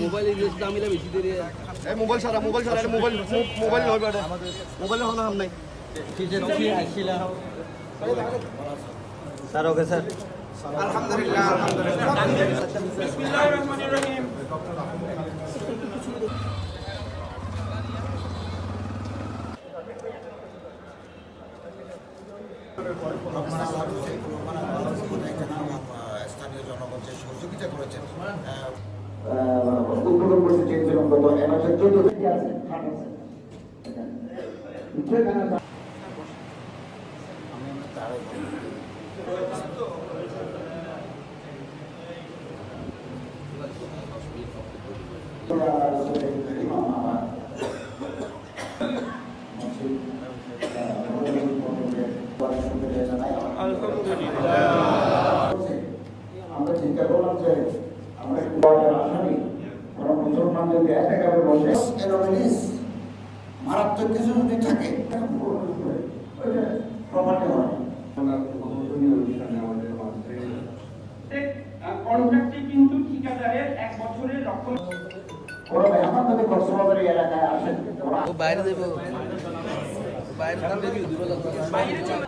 Mobile দামিলে বেশি দেরি এই মোবাইল ছাড়া মোবাইল এটা মোবাইল মোবাইল বেটা মোবাইলে হলো হাম নাই। Sir okay sir. স্থানীয় জনগণ যে সহযোগিতা করেছেন উদ্বোধন করতে চেয়েছিলাম গত এক হাজার চোদ্দ থেকে আছে আমরা চিন্তা করলাম যে আমরা একটু বড় আসামি আমরা মুসলমান যদি বসে এলোমেলিস মারাত্মক কিছু যদি থাকে ওইটা প্রমাণে হয় কিন্তু ঠিকাদারের এক বছরের রক্ষণ এলাকায় আসেন বাইরে দেবো বাইরে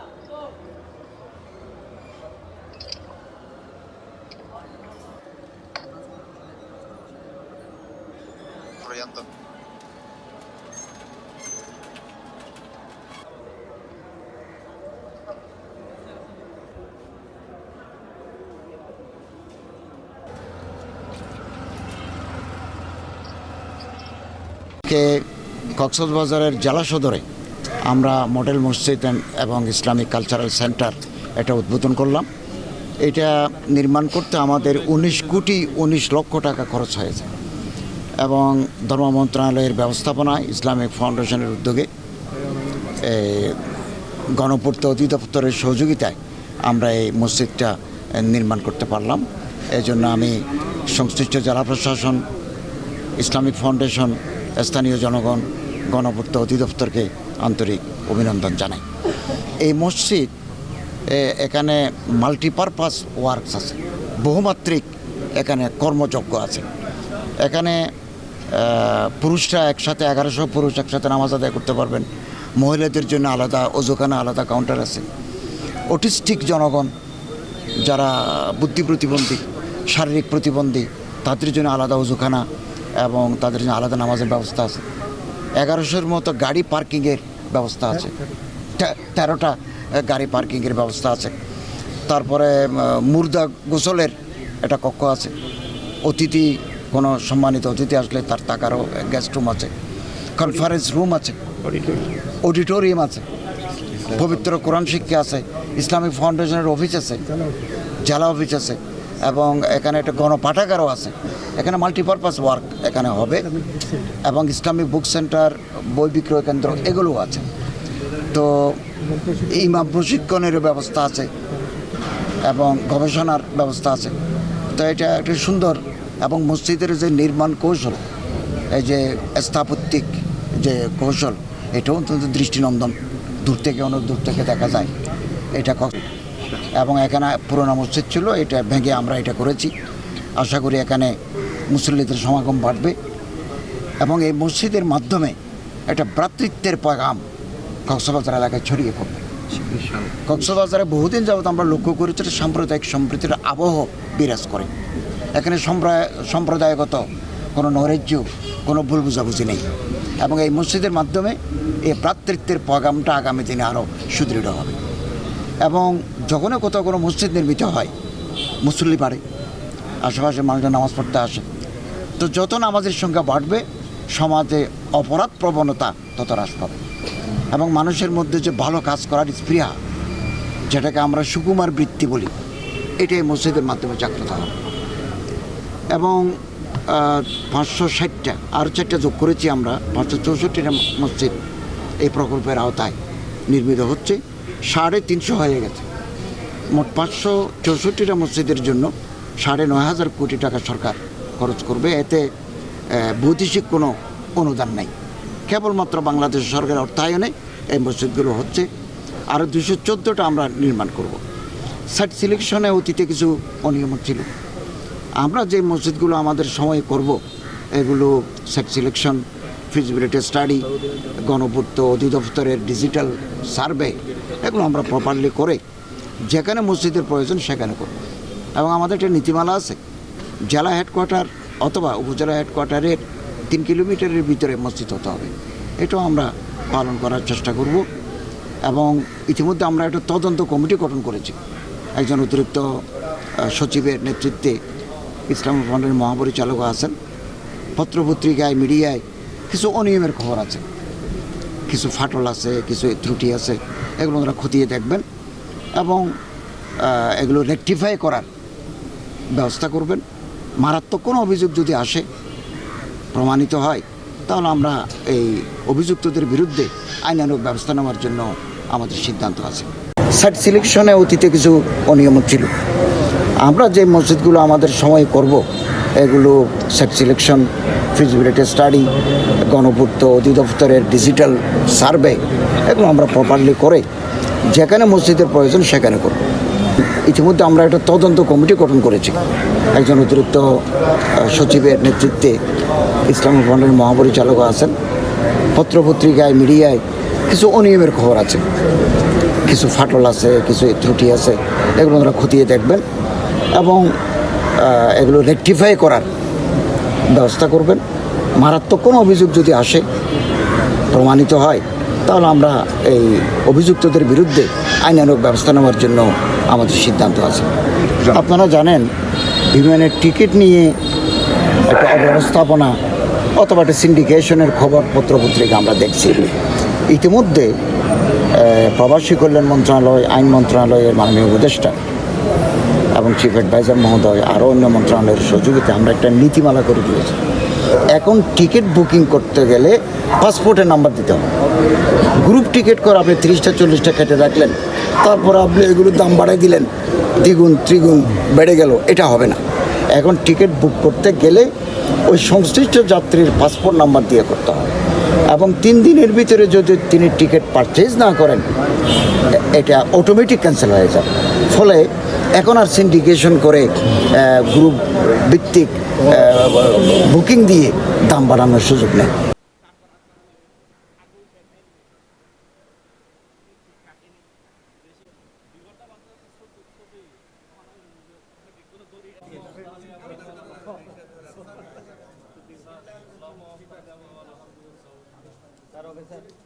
কে কক্সবাজারের জেলা সদরে আমরা মডেল মসজিদ এবং ইসলামিক কালচারাল সেন্টার এটা উদ্বোধন করলাম। এটা নির্মাণ করতে আমাদের উনিশ কোটি উনিশ লক্ষ টাকা খরচ হয়েছে এবং ধর্ম মন্ত্রণালয়ের ব্যবস্থাপনায় ইসলামিক ফাউন্ডেশনের উদ্যোগে গণপূর্ত অধিদপ্তরের সহযোগিতায় আমরা এই মসজিদটা নির্মাণ করতে পারলাম। এই জন্য আমি সংশ্লিষ্ট জেলা প্রশাসন, ইসলামিক ফাউন্ডেশন স্থানীয় জনগণ, গণপূর্ত অধিদপ্তরকে আন্তরিক অভিনন্দন জানাই। এই মসজিদ এখানে মাল্টিপারপাস ওয়ার্কস আছে। বহুমাত্রিক এখানে কর্মযজ্ঞ আছে। এখানে পুরুষরা একসাথে, এগারোশো পুরুষ একসাথে নামাজ আদায় করতে পারবেন। মহিলাদের জন্য আলাদা অজুখানা, আলাদা কাউন্টার আছে। অটিস্টিক জনগণ, যারা বুদ্ধি প্রতিবন্ধী, শারীরিক প্রতিবন্ধী, তাদের জন্য আলাদা অজুখানা। এবং তাদের জন্য আলাদা নামাজের ব্যবস্থা আছে। এগারোশোর মতো গাড়ি পার্কিংয়ের ব্যবস্থা আছে। তেরোটা গাড়ি পার্কিংয়ের ব্যবস্থা আছে। তারপরে মুর্দা গোসলের একটা কক্ষ আছে। অতিথি, কোনো সম্মানিত অতিথি আসলে তার থাকারও গেস্ট রুম আছে। কনফারেন্স রুম আছে। অডিটোরিয়াম আছে। পবিত্র কোরআন শিক্ষা আছে। ইসলামিক ফাউন্ডেশনের অফিস আছে। জেলা অফিস আছে। এবং এখানে একটা গণপাঠাগারও আছে। এখানে মাল্টিপারপাস ওয়ার্ক এখানে হবে এবং ইসলামিক বুক সেন্টার বই বিক্রয় কেন্দ্র এগুলোও আছে। তো ইমাম প্রশিক্ষণের ব্যবস্থা আছে এবং গবেষণার ব্যবস্থা আছে। তো এটা একটা সুন্দর এবং মসজিদের যে নির্মাণ কৌশল, এই যে স্থাপত্যিক যে কৌশল, এটাও অত্যন্ত দৃষ্টিনন্দন। দূর থেকে, অনেক দূর থেকে দেখা যায়। এটা ক- এবং এখানে পুরোনো মসজিদ ছিল, এটা ভেঙে আমরা এটা করেছি। আশা করি এখানে মুসল্লিদের সমাগম বাড়বে। এবং এই মসজিদের মাধ্যমে একটা ভ্রাতৃত্বের পয়গাম কক্সবাজার এলাকায় ছড়িয়ে পড়বে। কক্সবাজারে বহুদিন যাবত আমরা লক্ষ্য করেছি সাম্প্রদায়িক সম্প্রীতির আবহ বিরাজ করে। এখানে সম্প্রদায়গত কোনো নৈরাজ্য, কোনো ভুল বুঝাবুঝি নেই। এবং এই মসজিদের মাধ্যমে এই ভ্রাতৃত্বের পয়গামটা আগামী দিনে আরও সুদৃঢ় হবে। এবং যখনই কোথাও কোনো মসজিদ নির্মিত হয়, মুসল্লি বাড়ে, আশেপাশে মানুষজন নামাজ পড়তে আসে, তো যত নামাজের সংখ্যা বাড়বে, সমাজে অপরাধ প্রবণতা তত হ্রাস পাবে। এবং মানুষের মধ্যে যে ভালো কাজ করার স্পৃহা, যেটাকে আমরা সুকুমার বৃত্তি বলি এটাই মসজিদের মাধ্যমে জাগ্রত হবে। এবং পাঁচশো ষাটটা আরও চারটা যোগ করেছি আমরা, পাঁচশো চৌষট্টিটা মসজিদ এই প্রকল্পের আওতায় নির্মিত হচ্ছে, সাড়ে তিনশো হয়ে গেছে। মোট পাঁচশো চৌষট্টিটা মসজিদের জন্য সাড়ে নয় হাজার কোটি টাকা সরকার খরচ করবে। এতে বৈদেশিক কোনো অনুদান নেই। কেবলমাত্র বাংলাদেশ সরকারের অর্থায়নে এই মসজিদগুলো হচ্ছে। আরও দুশো চোদ্দোটা আমরা নির্মাণ করব। সাইট সিলেকশনে অতীতে কিছু অনিয়ম ছিল। আমরা যে মসজিদগুলো আমাদের সময়ে করব, এগুলো সেট সিলেকশন, ফিজিবিলিটি স্টাডি, গণপূর্ত অধিদপ্তরের ডিজিটাল সার্ভে, এগুলো আমরা প্রপারলি করে যেখানে মসজিদের প্রয়োজন সেখানে করব। এবং আমাদের একটা নীতিমালা আছে, জেলা হেডকোয়ার্টার অথবা উপজেলা হেডকোয়ার্টারের তিন কিলোমিটারের ভিতরে মসজিদ হতে হবে। এটাও আমরা পালন করার চেষ্টা করব এবং ইতিমধ্যে আমরা একটা তদন্ত কমিটি গঠন করেছি। একজন অতিরিক্ত সচিবের নেতৃত্বে ইসলাম ফান্ডের মহাপরিচালকও আছেন, পত্রপত্রিকায়, মিডিয়ায় কিছু অনিয়মের খবর আছে। কিছু ফাটল আছে, কিছু ত্রুটি আছে, এগুলো ওনারা খতিয়ে দেখবেন। এবং এগুলো রেকটিফাই করার ব্যবস্থা করবেন। মারাত্মক কোনো অভিযোগ যদি আসে, প্রমাণিত হয়, তাহলে আমরা এই অভিযুক্তদের বিরুদ্ধে আইনানুগ ব্যবস্থা নেওয়ার জন্য আমাদের সিদ্ধান্ত আছে। সাইট সিলেকশনে অতীতে কিছু অনিয়ম ছিল। আমরা যে মসজিদগুলো আমাদের সময় করব, এগুলো সাইট সিলেকশন ফিজিবিলিটি স্টাডি গণপূর্ত অধিদপ্তরের ডিজিটাল সার্ভে এগুলো আমরা প্রপারলি করে যেখানে মসজিদের প্রয়োজন, সেখানে করব। ইতিমধ্যে আমরা একটা তদন্ত কমিটি গঠন করেছি। একজন অতিরিক্ত সচিবের নেতৃত্বে ইসলামী ফান্ডের মহাপরিচালকও আছেন। পত্রপত্রিকায়, মিডিয়ায় কিছু অনিয়মের খবর আছে। কিছু ফাটল আছে, কিছু ত্রুটি আছে, এগুলো ওনারা খতিয়ে দেখবেন এবং এগুলো রেকটিফাই করার ব্যবস্থা করবেন। মারাত্মক কোনো অভিযোগ যদি আসে, প্রমাণিত হয় তাহলে আমরা এই অভিযুক্তদের বিরুদ্ধে আইনানুগ ব্যবস্থা নেওয়ার জন্য আমাদের সিদ্ধান্ত আছে। আপনারা জানেন বিমানের টিকিট নিয়ে একটা অব্যবস্থাপনা অথবা একটা সিন্ডিকেশনের খবর পত্রপত্রিকা আমরা দেখছি। ইতিমধ্যে প্রবাসী কল্যাণ মন্ত্রণালয় আইন মন্ত্রণালয়ের মাননীয় উপদেষ্টা এবং চিফ অ্যাডভাইজার মহোদয় আরও অন্য মন্ত্রণালয়ের সহযোগিতা আমরা একটা নীতিমালা করে দিয়েছি। এখন টিকিট বুকিং করতে গেলে পাসপোর্টের নাম্বার দিতে হবে। গ্রুপ টিকিট করে আপনি তিরিশটা, চল্লিশটা কেটে রাখলেন। তারপর আপনি এগুলোর দাম বাড়াই দিলেন। দ্বিগুণ, ত্রিগুণ বেড়ে গেল, এটা হবে না। এখন টিকিট বুক করতে গেলে ওই সংশ্লিষ্ট যাত্রীর পাসপোর্ট নাম্বার দিয়ে করতে হবে এবং তিন দিনের ভিতরে যদি তিনি টিকিট পারচেজ না করেন, এটা অটোমেটিক ক্যান্সেল হয়ে যাবে। ফলে এখন আর সিন্ডিকেশন করে গ্রুপ ভিত্তিক বুকিং দিয়ে দাম বাড়ানোর সুযোগ নেই। Sir okay sir